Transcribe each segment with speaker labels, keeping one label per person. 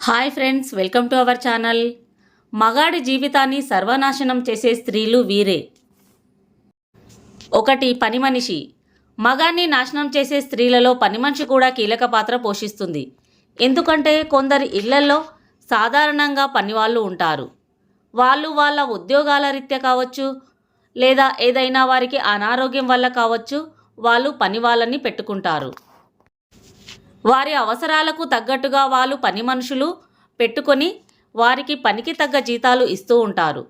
Speaker 1: Hi friends welcome to our channel. మగాడి జీవితాన్ని సర్వనాశనం చేసే స్త్రీలు వీరే. ఒకటి పని మనిషి. మగాన్ని నాశనం చేసే స్త్రీలలో పని మనిషి కూడా కీలక పాత్ర పోషిస్తుంది. ఎందుకంటే కొందరి ఇళ్ళలో సాధారణంగా పనివాళ్ళు ఉంటారు. వాళ్ళు వాళ్ళ ఉద్యోగాల రీత్యా కావచ్చు లేదా ఏదైనా వారికి అనారోగ్యం వల్ల కావచ్చు వాళ్ళు పని వాళ్ళని పెట్టుకుంటారు. వారి అవసరాలకు తగ్గట్టుగా వాళ్ళు పని మనుషులు పెట్టుకొని వారికి పనికి తగ్గ జీతాలు ఇస్తూ ఉంటారు.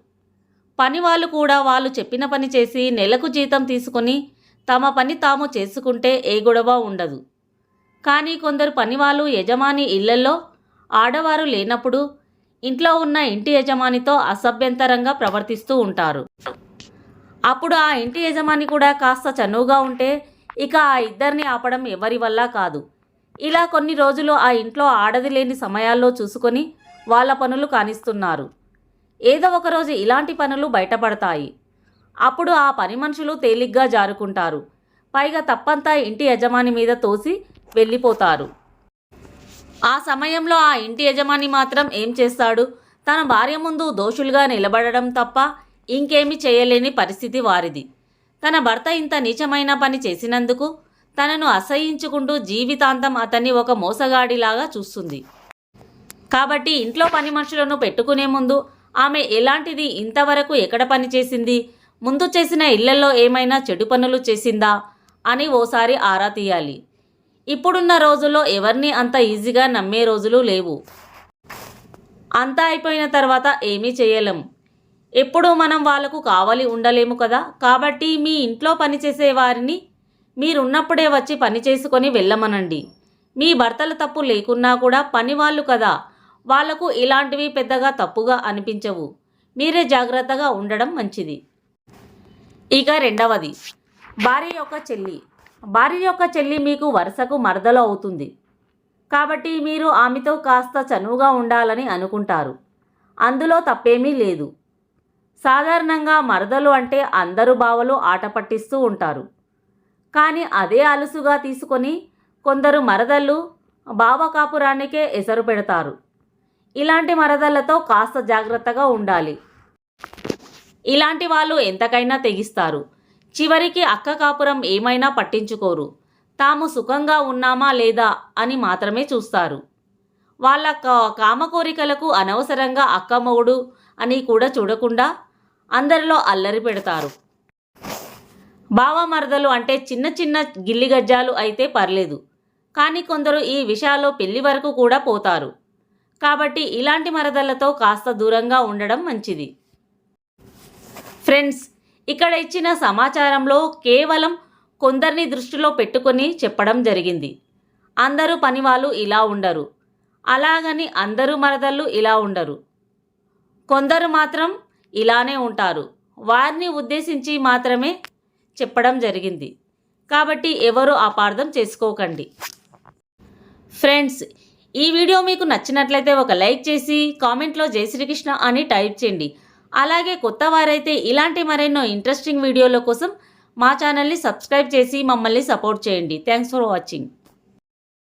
Speaker 1: పని వాళ్ళు కూడా వాళ్ళు చెప్పిన పని చేసి నెలకు జీతం తీసుకొని తమ పని తాము చేసుకుంటే ఏ గొడవ ఉండదు. కానీ కొందరు పనివాళ్ళు యజమాని ఇళ్ళలో ఆడవారు లేనప్పుడు ఇంట్లో ఉన్న ఇంటి యజమానితో అసభ్యంతరంగా ప్రవర్తిస్తూ ఉంటారు. అప్పుడు ఆ ఇంటి యజమాని కూడా కాస్త చనువుగా ఉంటే ఇక ఆ ఇద్దరిని ఆపడం ఎవరి వల్ల కాదు. ఇలా కొన్ని రోజులు ఆ ఇంట్లో ఆడది లేని సమయాల్లో చూసుకొని వాళ్ళ పనులు కానిస్తున్నారు. ఏదో ఒకరోజు ఇలాంటి పనులు బయటపడతాయి. అప్పుడు ఆ పని మనుషులు తేలిగ్గా జారుకుంటారు. పైగా తప్పంతా ఇంటి యజమాని మీద తోసి వెళ్ళిపోతారు. ఆ సమయంలో ఆ ఇంటి యజమాని మాత్రం ఏం చేస్తాడు? తన భార్య ముందు దోషులుగా నిలబడడం తప్ప ఇంకేమీ చేయలేని పరిస్థితి వారిది. తన భర్త ఇంత నీచమైన పని చేసినందుకు తనను అసహించుకుంటూ జీవితాంతం అతన్ని ఒక మోసగాడిలాగా చూస్తుంది. కాబట్టి ఇంట్లో పని మనుషులను పెట్టుకునే ముందు ఆమె ఎలాంటిది ఇంతవరకు ఎక్కడ పని చేసింది? ముందు చేసిన ఇళ్ళలో ఏమైనా చెడు పనులు చేసిందా? అని ఓసారి ఆరా తీయాలి. ఇప్పుడున్న రోజుల్లో ఎవరిని అంత ఈజీగా నమ్మే రోజులు లేవు. అంతా అయిపోయిన తర్వాత ఏమీ చేయలేం. ఎప్పుడూ మనం వాళ్ళకు కావాలి ఉండలేము కదా? కాబట్టి మీ ఇంట్లో పనిచేసే వారిని మీరున్నప్పుడే వచ్చి పని చేసుకొని వెళ్ళమనండి. మీ భర్తల తప్పు లేకున్నా కూడా పని వాళ్ళు కదా. వాళ్ళకు ఇలాంటివి పెద్దగా తప్పుగా అనిపించవు. మీరే జాగ్రత్తగా ఉండడం మంచిది. ఇక రెండవది. భార్య యొక్క చెల్లి. భార్య యొక్క చెల్లి మీకు వరుసకు మరదలు అవుతుంది. కాబట్టి మీరు ఆమెతో కాస్త చనువుగా ఉండాలని అనుకుంటారు. అందులో తప్పేమీ లేదు. సాధారణంగా మరదలు అంటే అందరు బావలు ఆట పట్టిస్తూ ఉంటారు. కానీ అదే అలుసుగా తీసుకొని కొందరు మరదళ్ళు బావకాపురానికే ఎసరు పెడతారు. ఇలాంటి మరదళ్ళతో కాస్త జాగ్రత్తగా ఉండాలి. ఇలాంటి వాళ్ళు ఎంతకైనా తెగిస్తారు. చివరికి అక్క కాపురం ఏమైనా పట్టించుకోరు. తాము సుఖంగా ఉన్నామా లేదా అని మాత్రమే చూస్తారు. వాళ్ళ కా- కామ కోరికలకు అనవసరంగా అక్కమొగుడు అని కూడా చూడకుండా అందరిలో అల్లరి పెడతారు. బావమరదలు అంటే చిన్న చిన్న గిల్లి గజ్జాలు అయితే పర్లేదు. కానీ కొందరు ఈ విషయాల్లో పెళ్ళి వరకు కూడా పోతారు. కాబట్టి ఇలాంటి మరదలతో కాస్త దూరంగా ఉండడం మంచిది. ఫ్రెండ్స్ ఇక్కడ ఇచ్చిన సమాచారంలో కేవలం కొందరిని దృష్టిలో పెట్టుకొని చెప్పడం జరిగింది. అందరూ పనివాళ్ళు ఇలా ఉండరు. అలాగని అందరూ మరదళ్ళు ఇలా ఉండరు. కొందరు మాత్రం ఇలానే ఉంటారు. వారిని ఉద్దేశించి మాత్రమే చెప్పడం జరిగింది. కాబట్టి ఎవరు అపార్థం చేసుకోకండి. ఫ్రెండ్స్ ఈ వీడియో మీకు నచ్చినట్లయితే ఒక లైక్ చేసి కామెంట్లో జై శ్రీకృష్ణ అని టైప్ చేయండి. అలాగే కొత్త వారైతే ఇలాంటి మరెన్నో ఇంట్రెస్టింగ్ వీడియోల కోసం మా ఛానల్ని సబ్స్క్రైబ్ చేసి మమ్మల్ని సపోర్ట్ చేయండి. Thanks for watching.